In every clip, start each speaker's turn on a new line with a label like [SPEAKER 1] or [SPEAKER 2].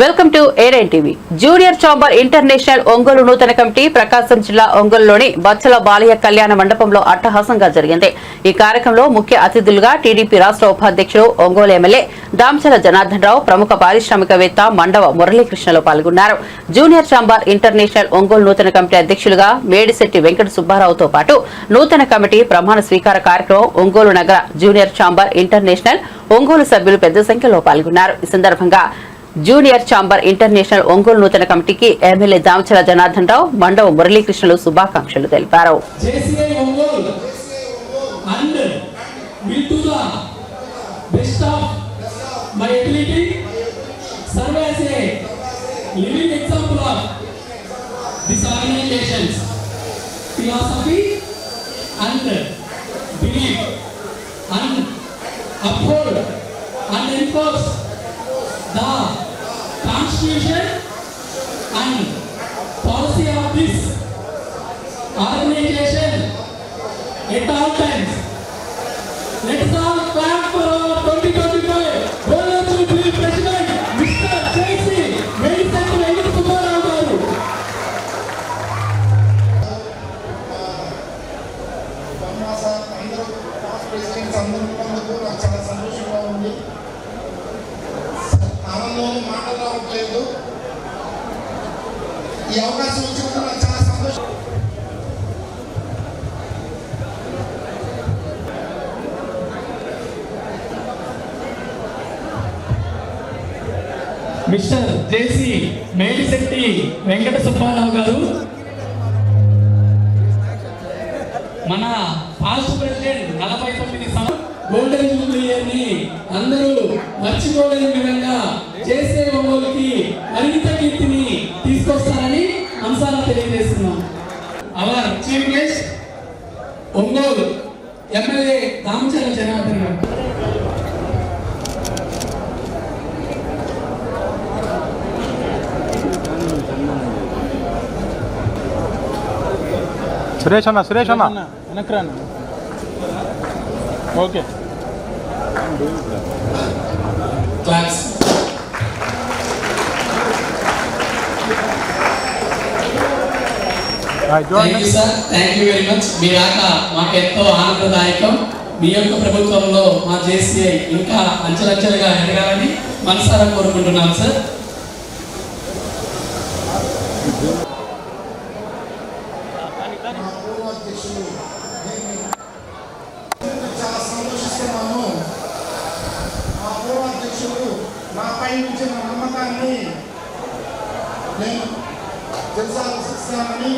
[SPEAKER 1] Welcome to ఏరైన్ TV junior chamber international Ongole నూతన committee ప్రకాశం జిల్లా ఒంగోలులోని బచ్చల బాలయ్య కళ్యాణ మండపంలో అట్టహాసంగా జరిగింది. ఈ కార్యక్రమంలో ముఖ్య అతిథులుగా టీడీపీ రాష్ట్ర ఉపాధ్యక్షుడు ఒంగోలు ఎమ్మెల్యే దాంచల జనార్దన్ రావు ప్రముఖ పారిశ్రామికవేత్త మండవ మురళీకృష్ణలో పాల్గొన్నారు. జూనియర్ చాంబర్ ఇంటర్నేషనల్ ఒంగోలు నూతన కమిటీ అధ్యక్షులుగా మేడిశెట్టి వెంకట సుబ్బారావుతో పాటు నూతన కమిటీ ప్రమాణ స్వీకార కార్యక్రమం ఒంగోలు నగర జూనియర్ చాంబర్ ఇంటర్నేషనల్ ఒంగోలు సభ్యులు పెద్ద సంఖ్యలో పాల్గొన్నారు. ఈ సందర్భంగా జూనియర్ ఛాంబర్ ఇంటర్నేషనల్ ఒంగోలు నూతన కమిటీకి ఎమ్మెల్యే దామచల జనార్దన్ రావు మండవ మురళీకృష్ణలు శుభాకాంక్షలు తెలిపారు.
[SPEAKER 2] দ্য কনস্টিটিউশন আইন।
[SPEAKER 3] Mister JC Melisetti Venkata Subbarao garu. మన పాస్ట్ ప్రెసిడెంట్ నలభై తొమ్మిది గోల్డెన్ జూబ్లీ అందరూ మర్చిపోలేని విధంగా చేసే ఒంగోలుకి మరింత కీర్తిని తీసుకొస్తారని అంశాల తెలియజేస్తున్నాం. Our chief guest Ongole MLA Ramachandra Janardhan garu.
[SPEAKER 4] Suresh అన్న సురేష్ అన్న
[SPEAKER 5] వెనక్రాను okay.
[SPEAKER 3] Class thank you sir thank you very much మీ రాక మాకు ఎంతో ఆనందదాయకం. మీ యొక్క ప్రభుత్వంలో మా జేసీఐ ఇంకా అంచెలంచెలుగా ఎదగాలని మనసారా కోరుకుంటున్నాను సార్
[SPEAKER 2] మా పూర్వాధ్యక్షులు దీన్ని నేను చాలా సంతోషిస్తున్నాను మా పూర్వాధ్యక్షులు నాపై ఉంచిన నమ్మకాన్ని నేను తెలుసాల్సిస్తానని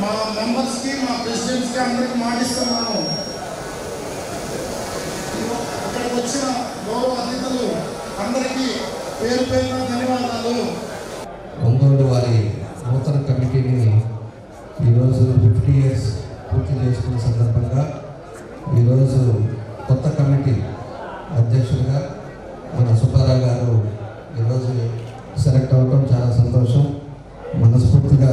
[SPEAKER 2] మా మెంబర్స్కి మా ప్రెసిడెంట్స్కి అందరికి మాటిస్తున్నాను ఇక్కడికి వచ్చిన గౌరవ అతిథులు అందరికీ పేరు పేరున ధన్యవాదాలు
[SPEAKER 6] ఒంగోలు వారి నూతన కమిటీని ఈరోజు ఫిఫ్టీ ఇయర్స్ పూర్తి చేసుకున్న సందర్భంగా ఈరోజు అధ్యక్షుడిగా మన సుబ్బారావు గారు ఈరోజు సెలెక్ట్ అవ్వడం చాలా సంతోషం మనస్ఫూర్తిగా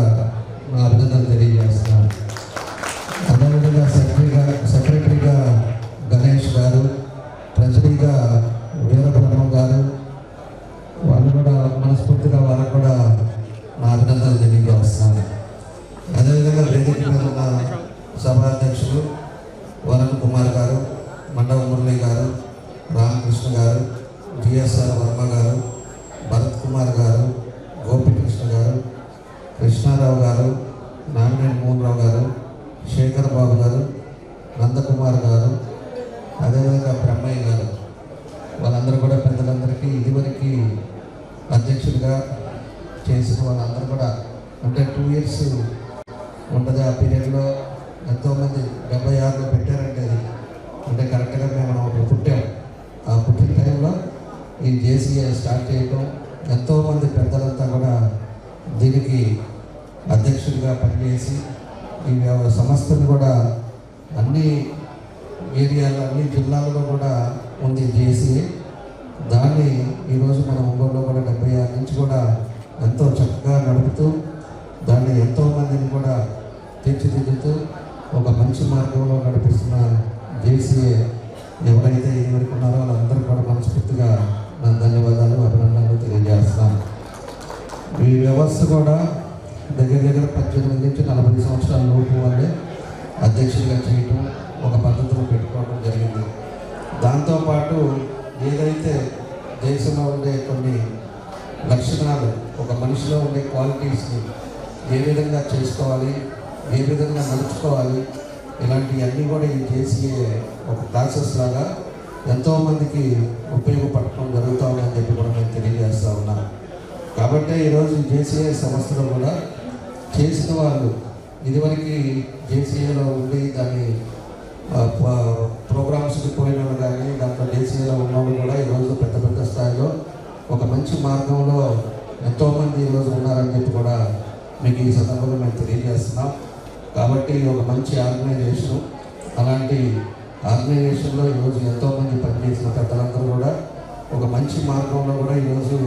[SPEAKER 6] నా అభినందనలు తెలియజేస్తున్నాను అదేవిధంగా సెక్రటరీగా సెక్రటరీగా గణేష్ గారు ట్రెజరీగా వీరబ్రహ్మ గారు వాళ్ళు కూడా మనస్ఫూర్తిగా వాళ్ళకు కూడా నా అభినందనలు తెలియజేస్తున్నాను అదేవిధంగా వేదిక మీద ఉన్న సభాధ్యక్షులు వరుణ్ కుమార్ గారు మండవ మురళి గారు రామకృష్ణ గారు జిఎస్ఆర్ వర్మ గారు భరత్ కుమార్ గారు గోపికృష్ణ గారు కృష్ణారావు గారు నామినేట్ మోహన్ రావు గారు శేఖర్ బాబు గారు నందకుమార్ గారు అదేవిధంగా బ్రహ్మయ్య గారు. వాళ్ళందరూ కూడా పెద్దలందరికీ ఇదివరకు అధ్యక్షుడిగా చేసిన వాళ్ళందరూ కూడా అంటే టూ ఇయర్స్ ఉంటుంది ఆ పీరియడ్లో? ఎంతోమంది డెబ్బై ఆరులో పెట్టారంటే అది. అంటే కరెక్ట్గా మేము అప్పుడు పుట్టాం. ఆ పుట్టిన టైంలో ఈ జేసీఏ స్టార్ట్ చేయటం ఎంతోమంది పెద్దలంతా కూడా దీనికి అధ్యక్షుడిగా పనిచేసి ఈ సంస్థను కూడా అన్ని ఏరియాలో అన్ని జిల్లాల్లో కూడా ఉంది జేసీఏ. దాన్ని ఈరోజు మన ఒంగోలులో కూడా డెబ్బై ఆరు నుంచి కూడా ఎంతో చక్కగా నడుపుతూ దాన్ని ఎంతో మందిని కూడా తీర్చిదిద్దుతూ ఒక మంచి మార్గంలో నడిపిస్తున్న జేసీఏ ఎవరైతే ఇదివరకు ఉన్నారో వాళ్ళందరూ కూడా మనస్ఫూర్తిగా నా ధన్యవాదాలు అభినందనలు తెలియజేస్తాను ఈ వ్యవస్థ కూడా దగ్గర దగ్గర పద్దెనిమిది నుంచి నలభై సంవత్సరాల లోపు వాళ్ళే అధ్యక్షులుగా చేయటం ఒక పద్ధతిలో పెట్టుకోవడం జరిగింది. దాంతోపాటు ఏదైతే దేశంలో ఉండే కొన్ని లక్షణాలు ఒక మనిషిలో ఉండే క్వాలిటీస్ని ఏ విధంగా చేసుకోవాలి ఏ విధంగా నడుచుకోవాలి ఇలాంటివన్నీ కూడా ఈ జేసీఏ ఒక క్లాసెస్ లాగా ఎంతోమందికి ఉపయోగపడటం జరుగుతూ ఉందని చెప్పి కూడా నేను తెలియజేస్తూ ఉన్నాను కాబట్టి ఈరోజు జేసీఏ సంస్థలో కూడా చేసిన వాళ్ళు ఇదివరకు జేసీఏలో ఉండి దాన్ని ప్రోగ్రామ్స్కి పోయిన వాళ్ళు కానీ దాంట్లో జేసీఏలో ఉన్నవాళ్ళు కూడా ఈరోజు పెద్ద పెద్ద స్థాయిలో ఒక మంచి మార్గంలో ఎంతోమంది ఈరోజు ఉన్నారని చెప్పి కూడా మీకు ఈ సందర్భంలో మేము తెలియజేస్తున్నాం. కాబట్టి ఒక మంచి ఆర్గనైజేషన్. అలాంటి ఆర్గనైజేషన్లో ఈరోజు ఎంతోమంది పనిచేసిన పెద్దలందరూ కూడా ఒక మంచి మార్గంలో కూడా ఈరోజు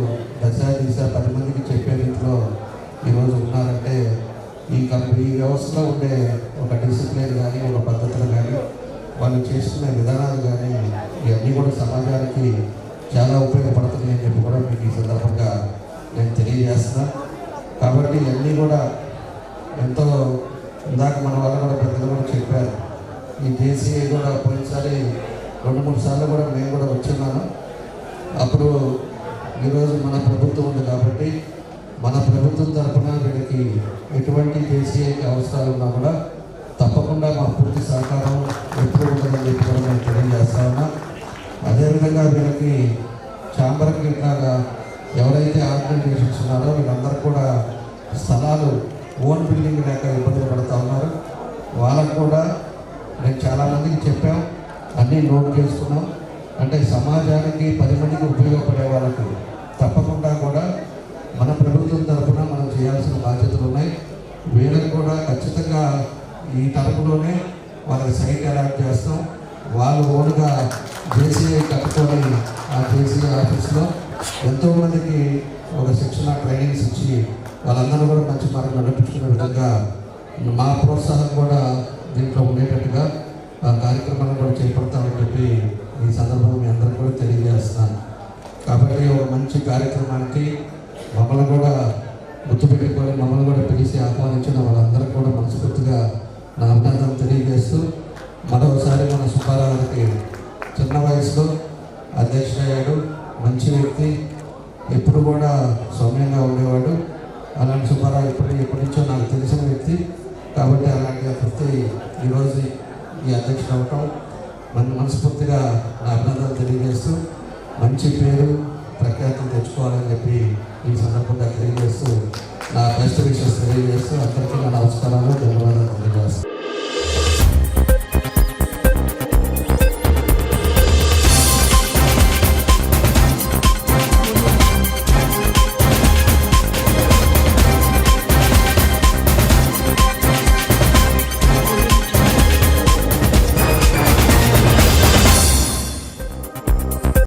[SPEAKER 6] దశ దిశ పది మందికి చెప్పే రీతిలో ఈరోజు ఉన్నారంటే ఈ కంపెనీ ఈ వ్యవస్థలో ఉండే ఒక డిసిప్లిన్ కానీ ఒక పద్ధతులు కానీ వాళ్ళు చేసుకునే విధానాలు కానీ ఇవన్నీ కూడా సమాజానికి చాలా ఉపయోగపడుతుంది అని చెప్పి కూడా మీకు ఈ సందర్భంగా నేను తెలియజేస్తున్నా. కాబట్టి ఇవన్నీ కూడా ఎంతో ఇందాక మన వాళ్ళు కూడా పెద్దలు కూడా చెప్పారు. ఈ జేసీఐ కూడా పోయినసారి రెండు మూడు సార్లు కూడా మేము కూడా వచ్చున్నాను అప్పుడు ఈరోజు మన ప్రభుత్వం ఉంది కాబట్టి తరఫున ఎటువంటి దేశీయ అవసరాలు ఉన్నా కూడా తప్పకుండా మా పూర్తి సహకారం ఎప్పుడు ఉంటుందని చెప్పి కూడా నేను తెలియజేస్తా ఉన్నా. అదేవిధంగా వీళ్ళకి ఛాంబర్కి ఇట్లాగా ఎవరైతే ఆర్గనైజేషన్స్ ఉన్నారో వీళ్ళందరూ కూడా స్థలాలు ఓన్ బిల్డింగ్ లేక ఇబ్బందులు పడుతూ ఉన్నారు. వాళ్ళకు కూడా నేను చాలామందికి చెప్పాం అన్నీ నోట్ చేసుకున్నాం. అంటే సమాజానికి పది మందికి ఉపయోగపడే వాళ్ళకి తప్పకుండా కూడా మన ప్రభుత్వం మనం చేయాల్సిన బాధ్యతలు ఉన్నాయి. వీళ్ళకి కూడా ఖచ్చితంగా ఈ తరపులోనే వాళ్ళకి సైట్ అలాట్ చేస్తాం. వాళ్ళు ఓన్గా జేసీఐ కట్టుకొని ఆ జేసీఐ ఆఫీస్లో ఎంతోమందికి ఒక శిక్షణ ట్రైనింగ్స్ ఇచ్చి వాళ్ళందరూ కూడా మంచి మార్గం నడిపించుకునే విధంగా మా ప్రోత్సాహం కూడా దీంట్లో ఉండేటట్టుగా ఆ కార్యక్రమాలను కూడా చేపడతామని చెప్పి ఈ సందర్భంగా మీ అందరికీ కూడా తెలియజేస్తున్నాను. కాబట్టి ఒక మంచి కార్యక్రమానికి మమ్మల్ని కూడా గుర్తుపెట్టుకొని మమ్మల్ని కూడా పిలిచి ఆహ్వానించిన వాళ్ళందరూ కూడా మనస్ఫూర్తిగా నా అభినందన తెలియజేస్తూ మరోసారి మన సుబ్బారావుకి చిన్న వయసులో అధ్యక్షుడయ్యాడు మంచి వ్యక్తి ఎప్పుడు కూడా సౌమ్యంగా ఉండేవాడు. అలాంటి సుబ్బారావు ఎప్పుడు ఎప్పటి నుంచో నాకు తెలిసిన వ్యక్తి. కాబట్టి అలాంటి వ్యక్తి ఈరోజు ఈ అధ్యక్షుడు అవటం మన మనస్ఫూర్తిగా నా అభినందనలు తెలియజేస్తూ మంచి పేరు ప్రఖ్యాతం తెచ్చుకోవాలని చెప్పి ఈ సందర్భంగా తెలియజేస్తూ నా బెస్ట్ విషెస్ తెలియజేస్తూ అందరికీ నా నమస్కారాలు ధన్యవాదాలు తెలియజేస్తాను